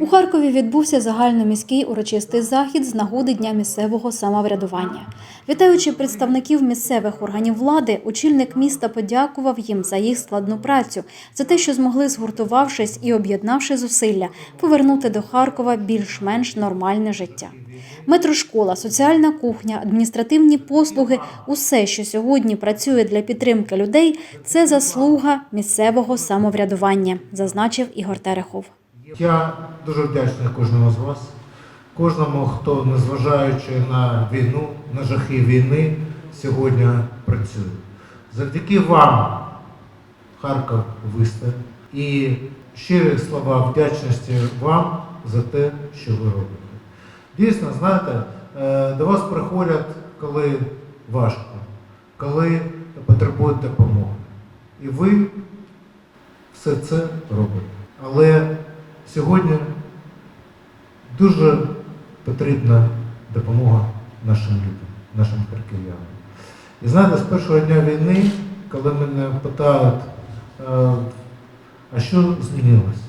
У Харкові відбувся загальноміський урочистий захід з нагоди Дня місцевого самоврядування. Вітаючи представників місцевих органів влади, очільник міста подякував їм за їх складну працю, за те, що змогли, згуртувавшись і об'єднавши зусилля, повернути до Харкова більш-менш нормальне життя. Метрошкола, соціальна кухня, адміністративні послуги усе, що сьогодні працює для підтримки людей, це заслуга місцевого самоврядування, зазначив Ігор Терехов. Я дуже вдячний кожному з вас, кожному, хто, незважаючи на війну, на жахи війни, сьогодні працює. Завдяки вам Харків вистояв. І щирі слова вдячності вам за те, що ви робите. Дійсно, знаєте, е, до вас приходять, коли важко, коли потребують допомоги. І ви все це робите. Але сьогодні дуже потрібна допомога нашим людям, нашим харків'янам. І знаєте, з першого дня війни, коли мене питають, е, а що змінилось,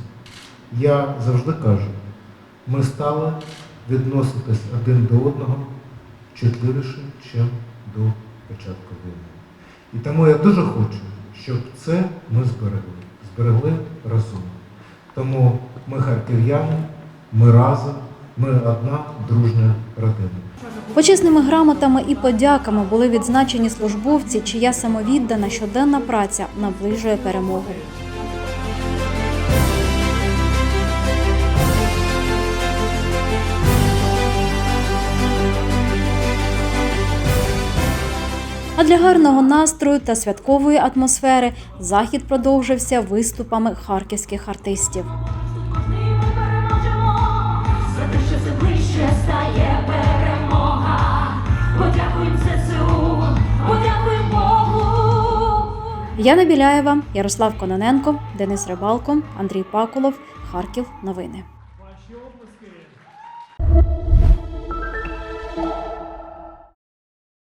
я завжди кажу, ми стали відноситись один до одного чутливіше, ніж до початку війни. І тому я дуже хочу, щоб це ми зберегли. Зберегли разом. Тому ми харків'яни, ми разом, ми одна дружня родина. Почесними грамотами і подяками були відзначені службовці, чия самовіддана щоденна праця наближує перемогу. А для гарного настрою та святкової атмосфери захід продовжився виступами харківських артистів. Яна Біляєва, Ярослав Кононенко, Денис Рибалко, Андрій Пакулов, Харків. Новини.